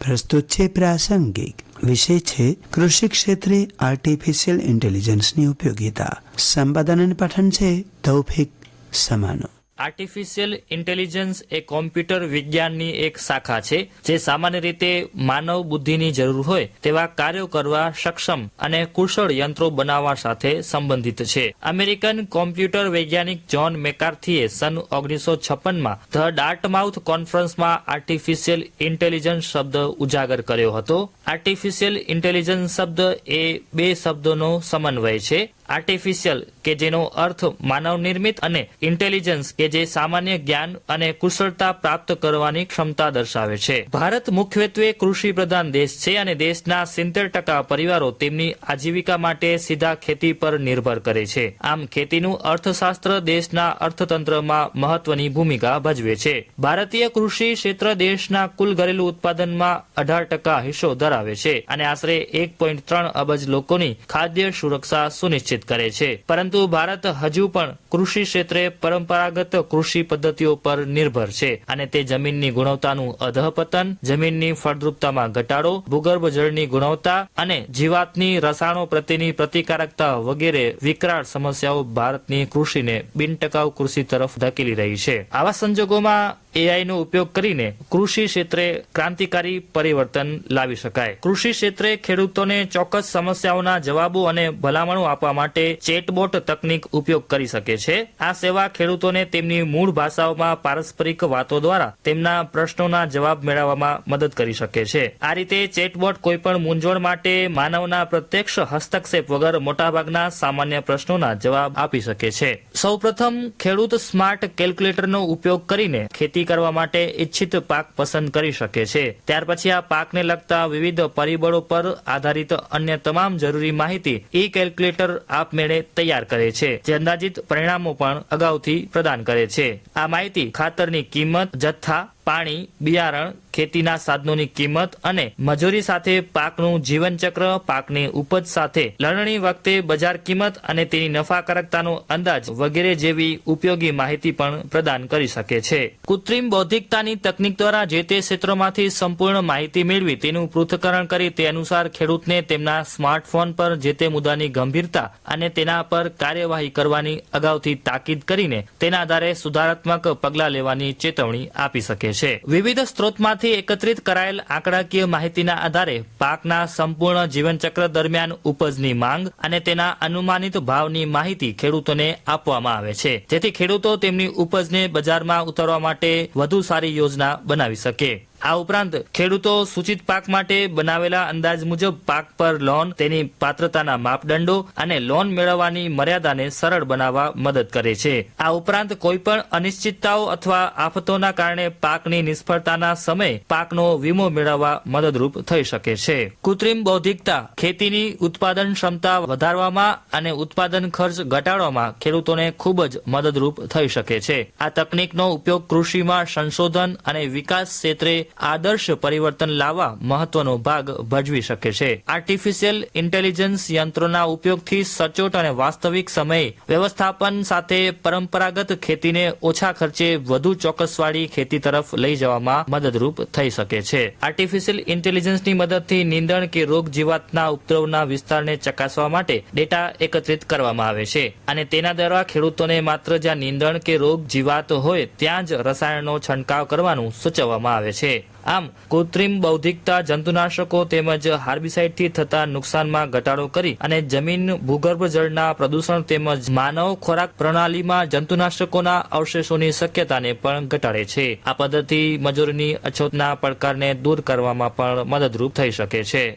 પ્રસ્તુત છે પ્રાસંગિક. વિષય છે કૃષિ ક્ષેત્રે આર્ટિફિશિયલ ઇન્ટેલિજન્સની ઉપયોગિતા. સંપાદન અને પઠન છે તૌફિક સમાનો. આર્ટિફિશિયલ ઇન્ટેલિજન્સ એ કોમ્પ્યુટર વિજ્ઞાનની એક શાખા છે, જે સામાન્ય રીતે માનવ બુદ્ધિની જરૂર હોય તેવા કાર્યો કરવા સક્ષમ અને કુશળ યંત્રો બનાવવા સાથે સંબંધિત છે. અમેરિકન કોમ્પ્યુટર વૈજ્ઞાનિક જ્હોન મેકાર્થીએ સન ઓગણીસો છપ્પનમાં ધ ડાર્ટમાઉથ કોન્ફરન્સમાં આર્ટિફિશિયલ ઇન્ટેલિજન્સ શબ્દ ઉજાગર કર્યો હતો. આર્ટિફિશિયલ ઇન્ટેલિજન્સ શબ્દ એ બે શબ્દોનો સમન્વય છે. આર્ટિફિશિયલ કે જેનો અર્થ માનવ નિર્મિત અને ઇન્ટેલિજન્સ કે જે સામાન્ય જ્ઞાન અને કુશળતા પ્રાપ્ત કરવાની ક્ષમતા દર્શાવે છે. ભારત મુખ્યત્વે કૃષિ પ્રધાન દેશ છે અને દેશના સિત્તેર ટકા પરિવારો તેમની આજીવિકા માટે સીધા ખેતી પર નિર્ભર કરે છે. આમ ખેતીનું અર્થશાસ્ત્ર દેશના અર્થતંત્રમાં મહત્વની ભૂમિકા ભજવે છે. ભારતીય કૃષિ ક્ષેત્ર દેશના કુલ ઘરેલું ઉત્પાદનમાં અઢાર ટકા હિસ્સો ધરાવે છે અને આશરે એક પોઈન્ટ ત્રણ અબજ લોકોની ખાદ્ય સુરક્ષા સુનિશ્ચિત કરે છે. પરંતુ ભારત હજુ પણ કૃષિ ક્ષેત્રે પરંપરાગત કૃષિ પદ્ધતિઓ પર નિર્ભર છે અને તે જમીનની ગુણવત્તાનું અધપતન, જમીનની ફળદ્રુપતામાં ઘટાડો, ભૂગર્ભ જળની ગુણવત્તા અને જીવાતની રસાયણો પ્રત્યેની પ્રતિકારકતા વગેરે વિકરાળ સમસ્યાઓ ભારતની કૃષિને બિનટકાઉ કૃષિ તરફ ધકેલી રહી છે. આવા સંજોગોમાં એઆઈ નો ઉપયોગ કરીને કૃષિ ક્ષેત્રે ક્રાંતિકારી પરિવર્તન લાવી શકાય. કૃષિ ક્ષેત્રે ખેડૂતોને ચોક્કસ સમસ્યાઓના જવાબો અને ભલામણો આપવા માટે ચેટબોટ તકનીક ઉપયોગ કરી શકે છે. આ સેવા ખેડૂતોને તેમની મૂળ ભાષાઓમાં પારસ્પરિક વાતો દ્વારા તેમના પ્રશ્નોના જવાબ મેળવવામાં મદદ કરી શકે છે. આ રીતે ચેટબોટ કોઈપણ મૂંઝવણ માટે માનવના પ્રત્યક્ષ હસ્તક્ષેપ વગર મોટાભાગના સામાન્ય પ્રશ્નોના જવાબ આપી શકે છે. સૌપ્રથમ ખેડૂત સ્માર્ટ કેલ્ક્યુલેટરનો ઉપયોગ કરીને ખેતી કરવા માટે ઇચ્છિત પાક પસંદ કરી શકે છે. ત્યાર પછી આ પાકને લગતા વિવિધ પરિબળો પર આધારિત અન્ય તમામ જરૂરી માહિતી ઈ કેલ્ક્યુલેટર આપમેળે તૈયાર કરે છે, જે અંદાજિત પરિણામો પણ અગાઉથી પ્રદાન કરે છે. આ માહિતી ખાતરની કિંમત, જથ્થા પાણી, બિયારણ, ખેતીના સાધનોની કિંમત અને મજૂરી સાથે પાકનું જીવનચક્ર, પાકની ઉપજ સાથે લણણી વખતે બજાર કિંમત અને તેની નફાકારકતાનો અંદાજ વગેરે જેવી ઉપયોગી માહિતી પણ પ્રદાન કરી શકે છે. કૃત્રિમ બૌદ્ધિકતાની તકનીક દ્વારા જે તે ક્ષેત્રોમાંથી સંપૂર્ણ માહિતી મેળવી તેનું પૃથ્થકરણ કરી તે અનુસાર ખેડૂતને તેમના સ્માર્ટફોન પર જે તે મુદ્દાની ગંભીરતા અને તેના પર કાર્યવાહી કરવાની અગાઉથી તાકીદ કરીને તેના આધારે સુધારાત્મક પગલાં લેવાની ચેતવણી આપી શકે છે. વિવિધ સ્ત્રોતમાંથી એકત્રિત કરાયેલ આંકડાકીય માહિતીના આધારે પાકના સંપૂર્ણ જીવનચક્ર દરમિયાન ઉપજની માંગ અને તેના અનુમાનિત ભાવની માહિતી ખેડૂતોને આપવામાં આવે છે. જેથી ખેડૂતો તેમની ઉપજને બજારમાં ઉતારવા માટે વધુ સારી યોજના બનાવી શકે. આ ઉપરાંત ખેડૂતો સૂચિત પાક માટે બનાવેલા અંદાજ મુજબ પાક પર લોન, તેની પાત્રતાના માપદંડો અને લોન મેળવવાની મર્યાદાને સરળ બનાવવા મદદ કરે છે. આ ઉપરાંત કોઈપણ અનિશ્ચિતતાઓ અથવા આફતોના કારણે પાકની નિષ્ફળતાના સમય પાકનો વીમો મેળવવા મદદરૂપ થઈ શકે છે. કૃત્રિમ બૌદ્ધિકતા, ખેતીની ઉત્પાદન ક્ષમતા વધારવામાં અને ઉત્પાદન ખર્ચ ઘટાડવામાં ખેડૂતોને ખૂબ જ મદદરૂપ થઈ શકે છે. આ તકનીકનો ઉપયોગ કૃષિમાં સંશોધન અને વિકાસ ક્ષેત્રે આદર્શ પરિવર્તન લાવવા મહત્વનો ભાગ ભજવી શકે છે. આર્ટિફિશિયલ ઇન્ટેલિજન્સ યંત્રોના ઉપયોગથી સચોટ અને વાસ્તવિક સમયે વ્યવસ્થાપન સાથે પરંપરાગત ખેતીને ઓછા ખર્ચે વધુ ચોક્કસવાળી ખેતી તરફ લઈ જવામાં મદદરૂપ થઈ શકે છે. આર્ટિફિશિયલ ઇન્ટેલિજન્સની મદદથી નીંદણ કે રોગ જીવાતના ઉપદ્રવના વિસ્તારને ચકાસવા માટે ડેટા એકત્રિત કરવામાં આવે છે. અને તેના દ્વારા ખેડૂતોને માત્ર જ્યાં નીંદણ કે રોગ જીવાત હોય, ત્યાં જ રસાયણનો છંટકાવ કરવાનું સૂચવવામાં આવે છે. આમ, કૃત્રિમ બૌદ્ધિકતા જંતુનાશકો તેમજ હાર્બિસાઇડથી થતા નુકસાનમાં ઘટાડો કરી અને જમીન ભૂગર્ભ જળના પ્રદૂષણ તેમજ માનવ ખોરાક પ્રણાલીમાં જંતુનાશકોના અવશેષોની શક્યતાને પણ ઘટાડે છે. આ પદ્ધતિ મજૂરની અછતના પડકારને દૂર કરવામાં પણ મદદરૂપ થઈ શકે છે.